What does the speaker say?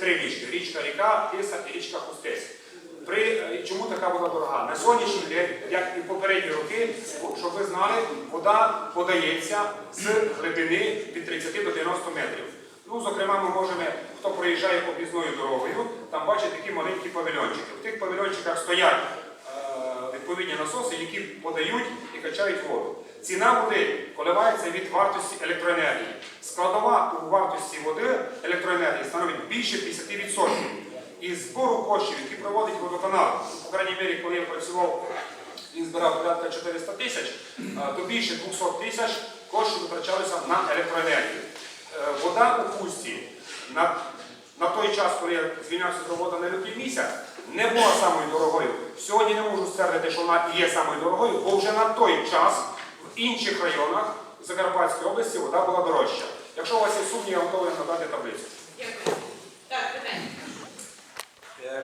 три річки. Річка Ріка, Тиса і річка Хустець. При, е, чому така вода дорога? На сьогоднішній день, як і в попередні роки, щоб ви знали, вода подається з глибини від 30 до 90 метрів. Ну, зокрема, ми можемо, хто проїжджає об'їзною дорогою, там бачить такі маленькі павільончики. В тих павільончиках стоять е, відповідні насоси, які подають і качають воду. Ціна води коливається від вартості електроенергії. Складова у вартості води електроенергії становить більше 50%. І збору коштів, які проводить водоканал, по крайній мірі, коли я працював, він збирав порядка 400 тисяч, то більше 200 тисяч коштів витрачалися на електроенергію. Е, Вода у Хусті на, на той час, коли я звільнявся з роботи на лютий місяць, не була самою дорогою. Сьогодні не можу ствердити, що вона є самою дорогою, бо вже на той час в інших районах Закарпатської області вода була дорожча. Якщо у вас є сумніви, готові надати таблицю. Дякую.